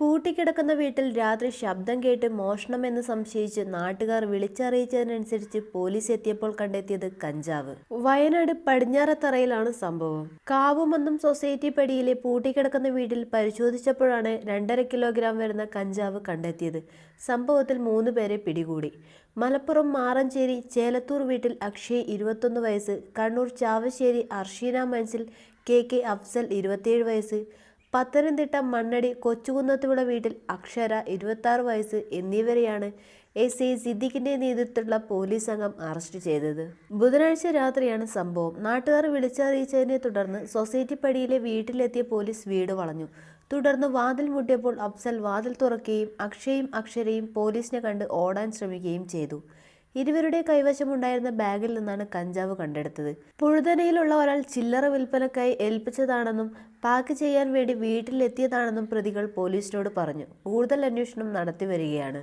പൂട്ടിക്കിടക്കുന്ന വീട്ടിൽ രാത്രി ശബ്ദം കേട്ട് മോഷണം എന്ന് സംശയിച്ച് നാട്ടുകാർ വിളിച്ചറിയിച്ചതിനനുസരിച്ച് പോലീസ് എത്തിയപ്പോൾ കണ്ടെത്തിയത് കഞ്ചാവ്. വയനാട് പടിഞ്ഞാറത്തറയിലാണ് സംഭവം. കാവുമന്നം സൊസൈറ്റി പടിയിലെ പൂട്ടിക്കിടക്കുന്ന വീട്ടിൽ പരിശോധിച്ചപ്പോഴാണ് രണ്ടര കിലോഗ്രാം വരുന്ന കഞ്ചാവ് കണ്ടെത്തിയത്. സംഭവത്തിൽ മൂന്ന് പേരെ പിടികൂടി. മലപ്പുറം മാറഞ്ചേരി ചേലത്തൂർ വീട്ടിൽ അക്ഷയ് ഇരുപത്തൊന്ന് വയസ്സ് കണ്ണൂർ ചാവശ്ശേരി അർഷീന മൻസിൽ കെ കെ അഫ്സൽ ഇരുപത്തിയേഴ് വയസ്സ് പത്തനംതിട്ട മണ്ണടി കൊച്ചുകുന്നത്തുവിള വീട്ടിൽ അക്ഷര ഇരുപത്താറ് വയസ്സ് എന്നിവരെയാണ് എസ് ഐ സിദ്ദിഖിന്റെ നേതൃത്വത്തിലുള്ള പോലീസ് സംഘം അറസ്റ്റ് ചെയ്തത്. ബുധനാഴ്ച രാത്രിയാണ് സംഭവം. നാട്ടുകാർ വിളിച്ചറിയിച്ചതിനെ തുടർന്ന് സൊസൈറ്റി പടിയിലെ വീട്ടിലെത്തിയ പോലീസ് വീട് വളഞ്ഞു. തുടർന്ന് വാതിൽ മുട്ടിയപ്പോൾ അഫ്സൽ വാതിൽ തുറക്കുകയും അക്ഷയും അക്ഷരയും പോലീസിനെ കണ്ട് ഓടാൻ ശ്രമിക്കുകയും ചെയ്തു. ഇരുവരുടെ കൈവശമുണ്ടായിരുന്ന ബാഗിൽ നിന്നാണ് കഞ്ചാവ് കണ്ടെടുത്തത്. പുഴുതനയിലുള്ള ഒരാൾ ചില്ലറ വിൽപ്പനക്കായി ഏൽപ്പിച്ചതാണെന്നും പാക്ക് ചെയ്യാൻ വേണ്ടി വീട്ടിലെത്തിയതാണെന്നും പ്രതികൾ പോലീസിനോട് പറഞ്ഞു. കൂടുതൽ അന്വേഷണം നടത്തി വരികയാണ്